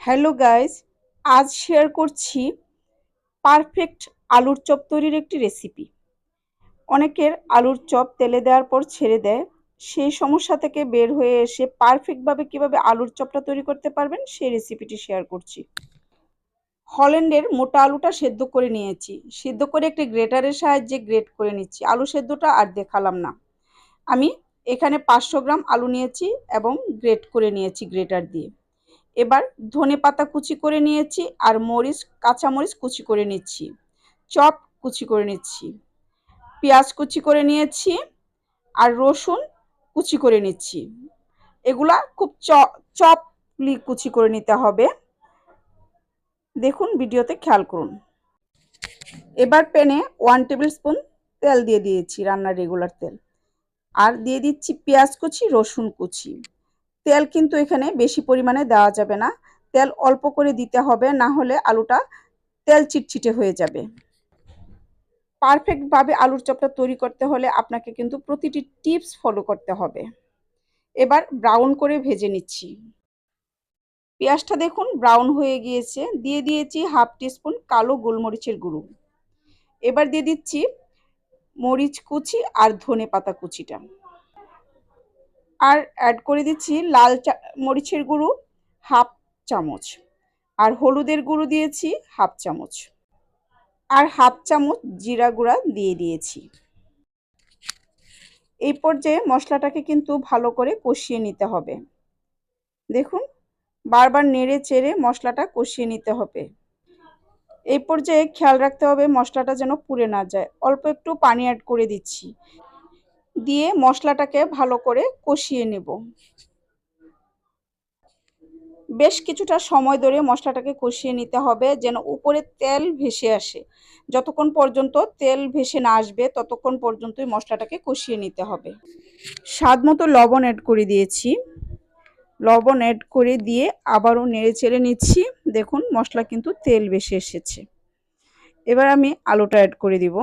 Hello guys আজ share করছি perfect আলুর চপ তৈরির একটি রেসিপি অনেকের আলুর চপ তেলে দেওয়ার পর ছেড়ে দেয়। সেই সমস্যা থেকে বের হয়ে এসে পারফেক্টভাবে কীভাবে আলুর চপটা তৈরি করতে পারবেন, সেই রেসিপিটি শেয়ার করছি। হল্যান্ডের মোটা আলুটা সেদ্ধ করে নিয়েছি। সেদ্ধ করে একটি গ্রেটারের সাহায্যে গ্রেট করে নিচ্ছি। আলু সেদ্ধটা আর দেখালাম না। আমি এখানে পাঁচশো গ্রাম আলু নিয়েছি এবং গ্রেট করে নিয়েছি গ্রেটার দিয়ে। এবার ধনে পাতা কুচি করে নিয়েছি আর মরিচ, কাঁচা মরিচ কুচি করে নিচ্ছি। চপ কুচি করে নিচ্ছি। পেঁয়াজ কুচি করে নিয়েছি আর রসুন কুচি করে নিচ্ছি। এগুলা খুব চপলি কুচি করে নিতে হবে। দেখুন ভিডিওতে খেয়াল করুন। এবার প্যানে ওয়ান টেবিল স্পুন তেল দিয়ে দিয়েছি রান্নার রেগুলার তেল। আর দিয়ে দিচ্ছি পেঁয়াজ কুচি, রসুন কুচি। তেল কিন্তু এখানে বেশি পরিমাণে দেওয়া যাবে না। তেল অল্প করে দিতে হবে, না হলে আলুটা তেল চিটচিটে হয়ে যাবে। পারফেক্টভাবে আলুর চপটা তৈরি করতে হলে আপনাকে কিন্তু প্রতিটি টিপস ফলো করতে হবে। এবার ব্রাউন করে ভেজে নিচ্ছি। পেঁয়াজটা দেখুন ব্রাউন হয়ে গিয়েছে। দিয়ে দিয়েছি হাফ টিস্পুন কালো গোলমরিচের গুঁড়ো। এবার দিয়ে দিচ্ছি মরিচ কুচি আর ধনে পাতা কুচিটা। আর অ্যাড করে দিচ্ছি লাল মরিচের গুঁড়ো, হাফ চামচ। আর হলুদের গুঁড়ো দিয়েছি হাফ চামচ। আর হাফ চামচ জিরা গুঁড়া দিয়ে দিয়েছি। এই পর্যায়ে মশলাটাকে কিন্তু ভালো করে কষিয়ে নিতে হবে। দেখুন, বারবার নেড়ে চেড়ে মশলাটা কষিয়ে নিতে হবে। এই পর্যায়ে খেয়াল রাখতে হবে মশলাটা যেন পুড়ে না যায়। অল্প একটু পানি অ্যাড করে দিচ্ছি। দিয়ে মশলাটাকে ভালো করে কষিয়ে নেব। বেশ কিছুটা সময় ধরে মশলাটাকে কষিয়ে নিতে হবে যেন উপরে তেল ভেসে আসে। যতক্ষণ পর্যন্ত তেল ভেসে না আসবে, ততক্ষণ পর্যন্তই মশলাটাকে কষিয়ে নিতে হবে। স্বাদ মতো লবণ অ্যাড করে দিয়েছি। লবণ অ্যাড করে দিয়ে আবারও নেড়ে চেড়ে নিচ্ছি। দেখুন মশলা কিন্তু তেল বেশি এসেছে। এবার আমি আলুটা অ্যাড করে দিব।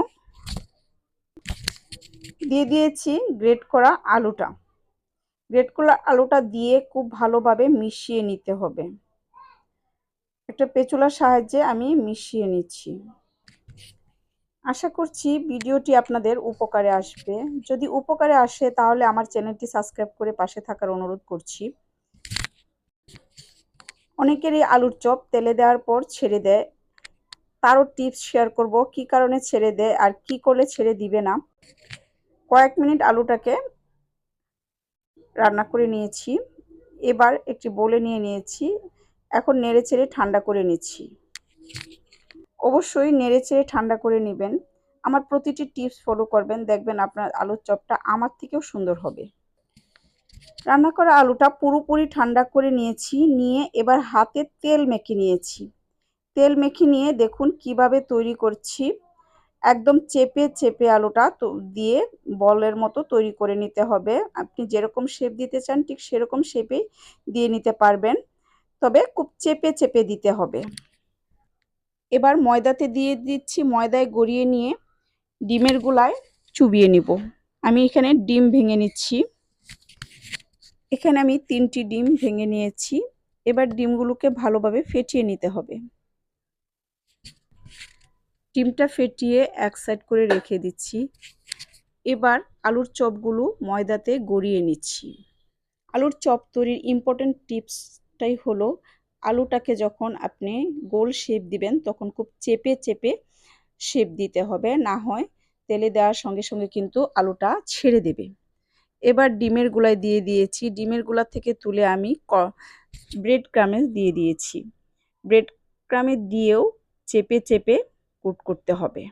দিয়ে দিয়েছি গ্রেট করা আলুটা। গ্রেট করা আলুটা দিয়ে খুব ভালোভাবে মিশিয়ে নিতে হবে। একটা পেঁচুলার সাহায্যে আমি মিশিয়ে নিচ্ছি। আশা করছি ভিডিওটি আপনাদের উপকারে আসবে। যদি উপকারে আসে তাহলে আমার চ্যানেলটি সাবস্ক্রাইব করে পাশে থাকার অনুরোধ করছি। অনেকেরই আলুর চপ তেলে দেওয়ার পর ছেড়ে দেয়। তারও টিপস শেয়ার করব, কি কারণে ছেড়ে দেয় আর কি করলে ছেড়ে দিবে না। কয়েক মিনিট আলুটাকে রান্না করে নিয়েছি। এবার একটি বলে নিয়ে নিয়েছি। এখন নেড়ে চেড়ে ঠান্ডা করে নিচ্ছি। অবশ্যই নেড়ে চেড়ে ঠান্ডা করে নেবেন। আমার প্রতিটি টিপস ফলো করবেন। দেখবেন আপনার আলুর চপটা আমার থেকেও সুন্দর হবে। রান্না করা আলুটা পুরোপুরি ঠান্ডা করে নিয়েছি। নিয়ে এবার হাতে তেল মেখে নিয়েছি। তেল মেখে নিয়ে দেখুন কীভাবে তৈরি করছি। একদম চেপে চেপে আলুটা দিয়ে বলের মতো তৈরি করে নিতে হবে। আপনি যেরকম শেপ দিতে চান, ঠিক সেরকম শেপেই দিয়ে নিতে পারবেন। তবে খুব চেপে চেপে দিতে হবে। এবার ময়দাতে দিয়ে দিচ্ছি, ময়দায় গড়িয়ে নিয়ে ডিমের গুলায় চুবিয়ে নিব। আমি এখানে ডিম ভেঙে নিচ্ছি। এখানে আমি তিনটি ডিম ভেঙে নিয়েছি। এবার ডিমগুলোকে ভালোভাবে ফেটিয়ে নিতে হবে। ডিমটা ফেটিয়ে এক সাইড করে রেখে দিচ্ছি। এবার আলুর চপগুলো ময়দাতে গড়িয়ে নিচ্ছি। আলুর চপ তৈরির ইম্পর্টেন্ট টিপসটাই হলো, আলুটাকে যখন আপনি গোল শেপ দিবেন, তখন খুব চেপে চেপে শেপ দিতে হবে। না হয় তেলে দেওয়ার সঙ্গে সঙ্গে কিন্তু আলুটা ছেড়ে দেবে। এবার ডিমের গুলায় দিয়ে দিয়েছি। ডিমেরগুলা থেকে তুলে আমি ক ব্রেড ক্রামে দিয়ে দিয়েছি। ব্রেড ক্রামে দিয়েও চেপে চেপে কুট করতে হবে।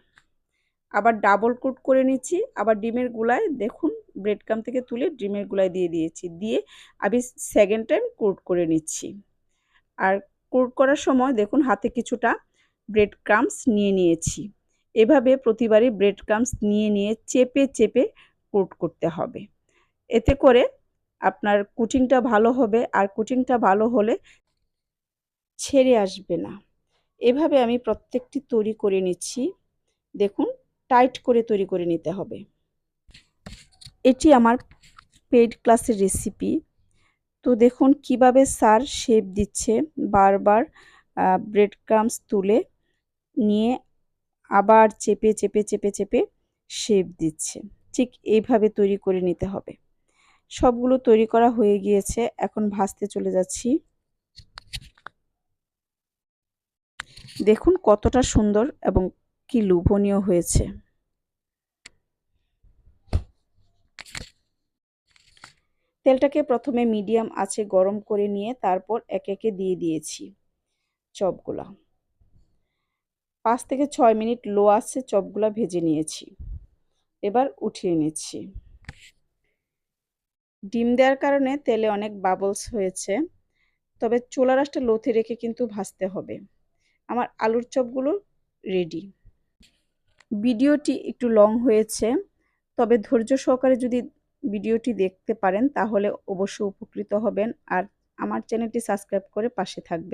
আবার ডাবল কুট করে নিচ্ছি। আবার ডিমের গুলায় দেখুন ব্রেড ক্রাম থেকে তুলে ডিমের গুলায় দিয়ে দিয়েছি। দিয়ে আমি সেকেন্ড টাইম কুট করে নিচ্ছি। আর কুট করার সময় দেখুন, হাতে কিছুটা ব্রেড ক্রামস নিয়ে নিয়েছি। এভাবে প্রতিবারই ব্রেড ক্রামস নিয়ে নিয়ে চেপে চেপে কুট করতে হবে। এতে করে আপনার কুচিংটা ভালো হবে। আর কুচিংটা ভালো হলে ছেড়ে আসবে না। এভাবে আমি প্রত্যেকটি তৈরি করে নিচ্ছি। দেখুন, টাইট করে তৈরি করে নিতে হবে। এটি আমার পেড ক্লাসের রেসিপি। তো দেখুন, কীভাবে স্যার শেপ দিচ্ছে। বারবার ব্রেড ক্রামস তুলে নিয়ে আবার চেপে চেপে চেপে চেপে শেপ দিচ্ছে। ঠিক এইভাবে তৈরি করে নিতে হবে। সবগুলো তৈরি করা হয়ে গিয়েছে। এখন ভাজতে চলে যাচ্ছি। দেখুন কতটা সুন্দর এবং কি লোভনীয় হয়েছে। তেলটাকে প্রথমে মিডিয়াম আছে গরম করে নিয়ে তারপর একে একে দিয়ে দিয়েছি চপগুলা। পাঁচ থেকে ছয় মিনিট লো আছে চপগুলা ভেজে নিয়েছি। এবার উঠিয়ে নিচ্ছি। ডিম দেওয়ার কারণে তেলে অনেক বাবলস হয়েছে, তবে চোলা রাসটা লোথে রেখে কিন্তু ভাজতে হবে। আমার আলুর চপগুলো রেডি ভিডিওটি একটু লং হয়েছে, তবে ধৈর্য সহকারে যদি ভিডিওটি দেখতে পারেন, তাহলে অবশ্যই উপকৃত হবেন। আর আমার চ্যানেলটি সাবস্ক্রাইব করে পাশে থাকবেন।